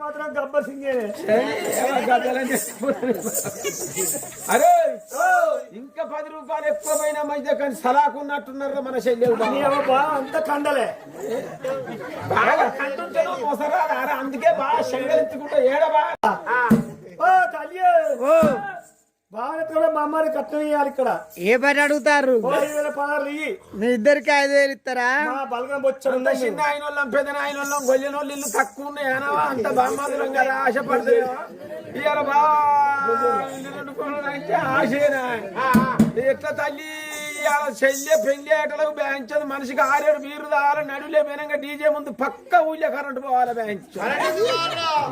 మాత్రం గబ్బర్ సింగే. అరే ఇంకా పది రూపాయలు ఎక్కువ పోయినా మధ్య కానీ సలాకున్నట్టున్నారు మన శల్యం అంత కండలే. బాగా కంటుంటేనో మోసరా అందుకే బాగా శంగరెత్తుకుంటా ఏడబా ఓ తల్లి. బాగా కూడా మా అమ్మాయి కట్టం ఇవ్వాలి ఇక్కడ. ఏ పని అడుగుతారు? ఓ ఐదు వేల పదార్లు ఇయ్యి. మీ ఇద్దరికి ఐదు వేలు ఇస్తారా? మా బలగం బొచ్చడు అంత చిన్న ఆయన వాళ్ళం పెద్ద ఆయన వాళ్ళం గొల్లిన వాళ్ళు ఇల్లు తక్కువ ఉన్నాయి. అనవా అంత కదా ఆశపడతాయి ఇవాళ ఆశేనా? ఎట్లా తల్లి? ఇవాళ చెల్లె పెళ్ళి ఏటలకు బ్యాంచదు మనిషికి ఆరేడు బీరు తాగాలి నడులే పోయినాక డీజే ముందు పక్క ఊళ్ళో కరెంటు పోవాలి బ్యాంచ్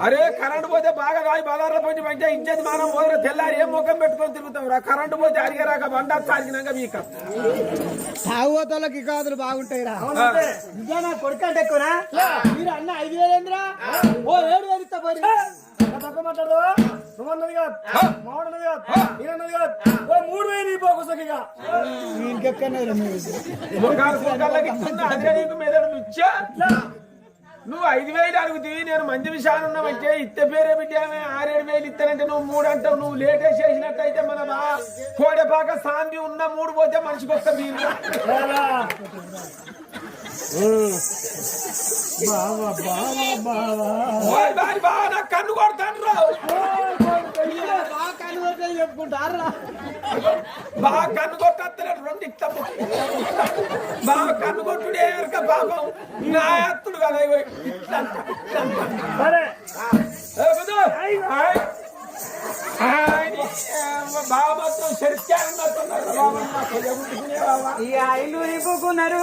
అరే కరెంటు పోతే బాగా రాయి బజార్లో పోయి మంచిగా ఇచ్చేది మనం పోతే తెల్లారి ఏ ముఖం పెట్టుకొని తిరుగుతాం రా? కరెంటు పోతే అరిగరాక బండ తాగినాక వీక. తాగుబోతోళ్ళకి కాదులు బాగుంటాయి రా కొడుకంటే ఎక్కువనా? మీరు అన్న ఐదు వేలు ఏందిరా? ఓ ఏడు వేలు ఇస్తా తక్కువ మాట్లాడదు నువ్వు అన్నది కాదు. మావాడు అన్నది కాదు. నేను అన్నది కాదు. ఓ మూడు వేలు ఈ నువ్వు ఐదు వేలు అడుగుతీవి నేను మంచి విషయాలు ఉన్నామంటే ఇత్త పేరే బిడ్డామే ఆరేడు వేలు ఇస్తానంటే నువ్వు మూడు అంటావు. నువ్వు లేటెస్ట్ చేసినట్టయితే మన బా కోడెపాక సాంతి ఉన్న మూడు పోతే మనిషికి బావా బావా బావా చెప్పుకుంటారా బాగా కన్ను కొట్టేస్తాడు రెండు ఇస్తాం బాగా కన్ను కొట్టుడే ఎరక పాపం నా ఎత్తుడు కదా. సరే. బావ మాత్రం బావ. ఇక ఇల్లు నింపుకున్నారు